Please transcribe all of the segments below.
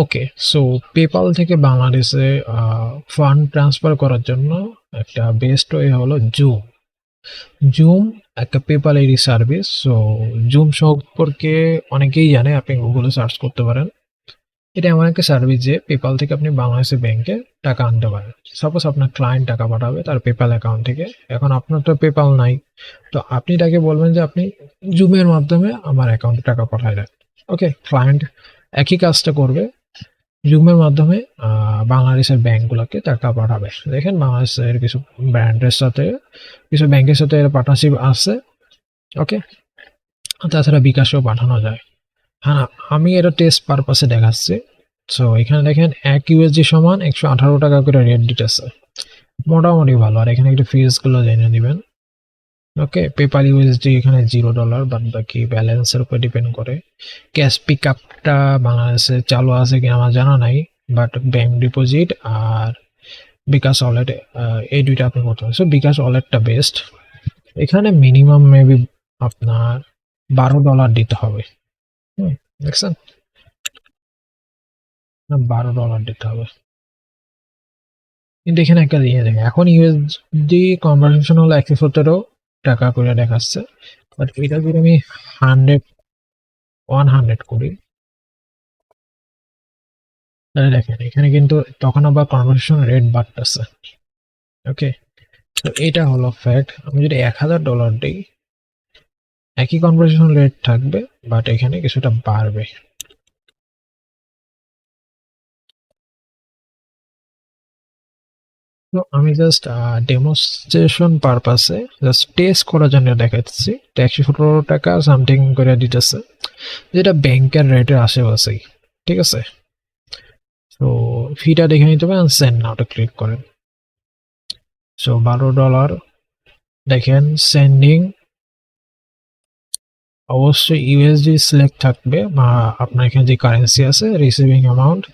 Okay so PayPal থেকে বাংলাদেশে fund transfer করার জন্য একটা বেস্ট ওয়ে হলো জুম জুম একটা পেপালেরই সার্ভিস সো জুম সম্পর্কে অনেকেই জানে, আপনি গুগলে সার্চ করতে পারেন। এটা এমন একটা সার্ভিস যে পেপাল থেকে আপনি বাংলাদেশের ব্যাংকে টাকা আনতে পারেন। সাপোজ আপনার ক্লায়েন্ট টাকা পাঠাবে তার পেপাল অ্যাকাউন্ট থেকে, এখন আপনার তো পেপাল নাই। তো আপনি তাকে বলবেন যে আপনি জুমের মাধ্যমে আমার অ্যাকাউন্টে টাকা পাঠায় দেন। ওকে ক্লায়েন্ট একই কাজটা করবে জুমের মাধ্যমে বাংলাদেশের ব্যাংকগুলোকে টাকা পাঠাবে দেখেন, বাংলাদেশের কিছু ব্র্যান্ডের সাথে, কিছু ব্যাংকের সাথে এর পার্টনারশিপ আছে ওকে তাছাড়া বিকাশেও পাঠানো যায়। হ্যাঁ আমি এটা টেস্ট পারপাসে দেখাচ্ছি। সো এখানে দেখেন, এক ইউএসডি সমান একশো আঠারো টাকা করে রেট দিতেছে। মোটামুটি ভালো, আর এখানে একটু ফিজগুলো জেনে দিবেন ওকে পেপার ইউএসডি এখানে জিরো ডলার বাদ বাকি ব্যালেন্সের উপর ডিপেন্ড করে। ক্যাশ পিক আপটা বাংলাদেশে চালু আছে কি আমার জানা নাই বাট ব্যাংক ডিপোজিট আর বিকাশ ওয়ালেট এই দুইটা আপনি করতে হবে সো বিকাশ ওয়ালেটটা বেস্ট এখানে মিনিমাম মেবি আপনার বারো ডলার দিতে হবে। হুম, দেখছেন? না বারো ডলার দিতে হবে। কিন্তু এখানে একটা দিয়ে দেখে এখন ইউএসডি কনভার্সেশন হলো একশো সতেরো টাকা করে দেখাচ্ছে। বাট এটা যদি আমি হান্ড্রেড ওয়ান হান্ড্রেড করি, তাহলে দেখেন, এখানে কিন্তু তখন আবার কনভার্সেশন রেট বাড়তেছে। ওকে তো এটা হলো ফ্যাক্ট আমি যদি এক হাজার ডলার দিই, একই কনভার্সেশন রেট থাকবে বাট এখানে কিছুটা বাড়বে। তো আমি জাস্ট ডেমনস্ট্রেশন পারপাসে জাস্ট টেস্ট করার জন্য দেখাচ্ছি তো একশো টাকা সামথিং করে দিতেছে, যেটা ব্যাংকের রেটের আশেপাশেই, ঠিক আছে? তো ফিটা দেখে নিতে পারেন সেন্ড নাওটা ক্লিক করেন। সো বারো ডলার দেখেন সেন্ডিং অবশ্যই ইউএসডি সিলেক্ট থাকবে, বা আপনার এখানে যে কারেন্সি আছে রিসিভিং অ্যামাউন্ট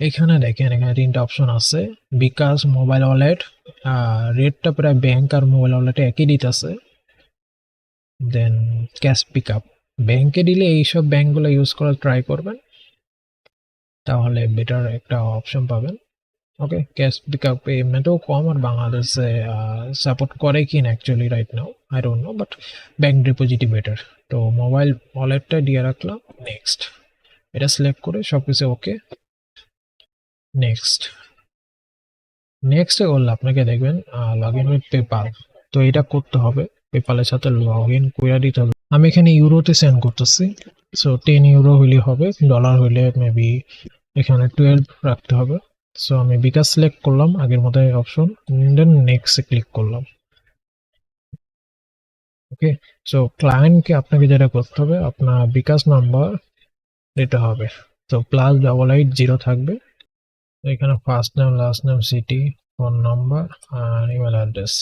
এখানে দেখেন, এখানে তিনটা অপশন আছে। বিকাশ মোবাইল ওয়ালেট রেটটা প্রায় ব্যাংক আর মোবাইল ওয়ালেটে একই দিতেছে। দেন ক্যাশ পিক আপ ব্যাংকে দিলে এইসব ব্যাংকগুলো ইউজ করার ট্রাই করবেন। তাহলে বেটার একটা অপশন পাবেন। ওকে ক্যাশ পিক আপ এমনিতেও কম আর বাংলাদেশে সাপোর্ট করে কি না actually right now I don't know but bank ডিপোজিটই better তো মোবাইল ওয়ালেটটা দিয়ে রাখলাম নেক্সট এটা সিলেক্ট করে সব কিছু ওকে নেক্সট নেক্সটে করলে আপনাকে দেখবেন লগ ইন উইথ পেপাল তো এটা করতে হবে পেপালের সাথে লগ ইন করে দিতে হবে। আমি এখানে ইউরোতে সেন্ড করতেছি সো টেন ইউরো হইলে হবে ডলার হইলে মেবি এখানে টুয়েলভ রাখতে হবে। সো আমি বিকাশ সিলেক্ট করলাম, আগের মতো অপশন দেন নেক্সট ক্লিক করলাম। ওকে সো ক্লায়েন্টকে আপনাকে যেটা করতে হবে, আপনার বিকাশ নাম্বার দিতে হবে। তো প্লাস ডাবল এইট জিরো থাকবে। এখানে first name last name city phone number আর ইমেল অ্যাড্রেস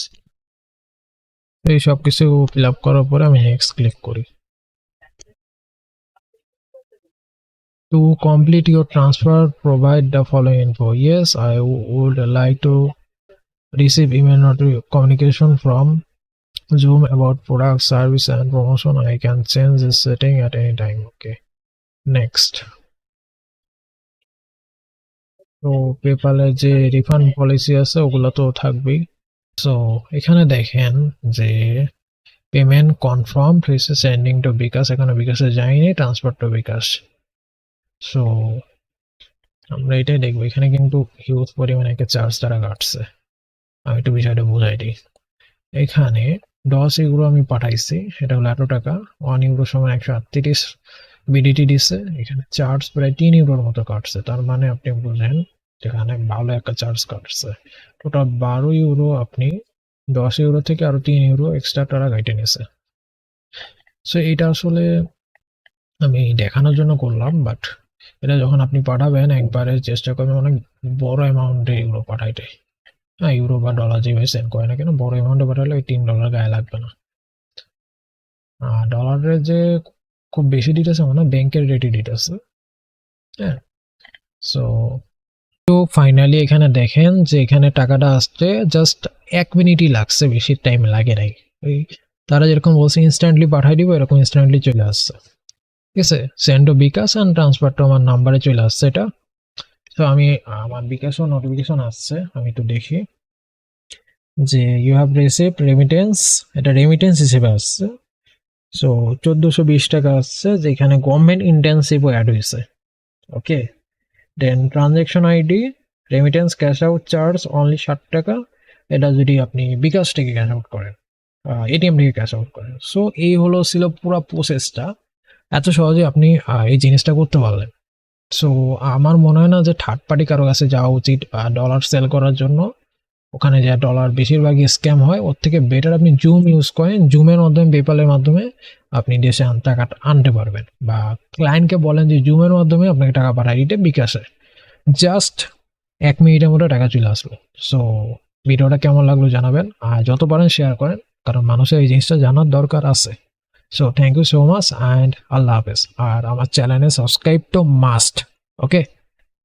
এই সব কিছু ফিল আপ করার পরে আমি নেক্সট ক্লিক করি To complete your transfer, provide the following info. Yes, I w- would like to receive email noti- communication from Zoom about product, service, and promotion. I can change this setting at any time. Okay. Next. তো পেপালের যে refund policy আছে, ওগুলো তো থাকবেই। So এখানে দেখেন যে payment confirm ফেসে সেন্ডিং টু বিকাশ, এখানে বিকাশে যায়নি ট্রান্সফার টু বিকাশ। সো আমরা এটাই দেখব। এখানে কিন্তু হিউজ পরিমাণে একটা চার্জ তারা কাটছে। আমি একটু বিষয়টা বুঝাই দিই। এখানে দশ ইউরো আমি পাঠাইছি এটা হলো এত টাকা। ওয়ান ইউরো সময় একশো আটত্রিশ। বিডিটি দিচ্ছে এখানে চার্জ প্রায় তিন ইউরোর মতো কাটছে। তার মানে আপনি বুঝেন এখানে ভালো একটা চার্জ কাটছে। টোটাল বারো ইউরো আপনি দশ ইউরো থেকে আরও তিন ইউরো এক্সট্রা তারা গাইটে নিছে। সো এটা আসলে আমি দেখানোর জন্য করলাম বাট এটা যখন আপনি পাঠাবেন, একবারে চেষ্টা করবেন অনেক বড় অ্যামাউন্টে ইউরো পাঠাইতে। হ্যাঁ ইউরো বা ডলার যেভাবে সেন্ড করে না কেন, বড় অ্যামাউন্টে পাঠালে ওই তিন ডলার গায়ে লাগবে না। আর ডলারের যে খুব বেশি দিতেছে মানে ব্যাংকের রেটই দিতেছে হ্যাঁ? সো তো ফাইনালি এখানে দেখেন যে এখানে টাকাটা আসতে জাস্ট এক মিনিটই লাগছে, বেশি টাইম লাগে নাই। ওই তারা যেরকম বলছে ইনস্ট্যান্টলি পাঠাই দিব, এরকম ইনস্ট্যান্টলি চলে আসছে। ঠিক আছে? Send to bKash and transfer to আমার নাম্বারে চলে আসছে এটা। তো আমি, আমার বিকাশও নোটিফিকেশন আসছে, আমি একটু দেখি। যে ইউ হ্যাভ রিসিভ রেমিটেন্স এটা রেমিটেন্স হিসেবে আসছে। সো চোদ্দোশো বিশ টাকা আসছে, যেখানে গভর্নমেন্ট ইন্টেন্সিভও অ্যাড হয়েছে। Okay then transaction ID remittance cash out charge only ষাট টাকা। এটা যদি আপনি বিকাশ থেকে ক্যাশ আউট করেন এটিএম থেকে ক্যাশ আউট করেন। সো এই হলো ছিল পুরো প্রসেসটা এত সহজে আপনি এই জিনিসটা করতে পারলেন। সো আমার মনে হয় না যে থার্ড পার্টি কারও কাছে যাওয়া উচিত ডলার সেল করার জন্য। ওখানে যা ডলার বেশিরভাগই স্ক্যাম হয়, ওর থেকে বেটার আপনি জুম ইউজ করেন জুমের মাধ্যমে পেপালের মাধ্যমে আপনি দেশে টাকা আনতে পারবেন। বা ক্লায়েন্টকে বলেন যে জুমের মাধ্যমে আপনাকে টাকা পাঠাই দিতে বিকাশে জাস্ট এক মিনিটের মতো টাকা চলে আসবে সো ভিডিওটা কেমন লাগল জানাবেন, আর যত পারেন শেয়ার করেন, কারণ মানুষের এই জিনিসটা জানার দরকার আছে। So thank you so much and আল্লাহ হাফেজ। আর আমার চ্যানেলে সাবস্ক্রাইব তো মাস্ট ওকে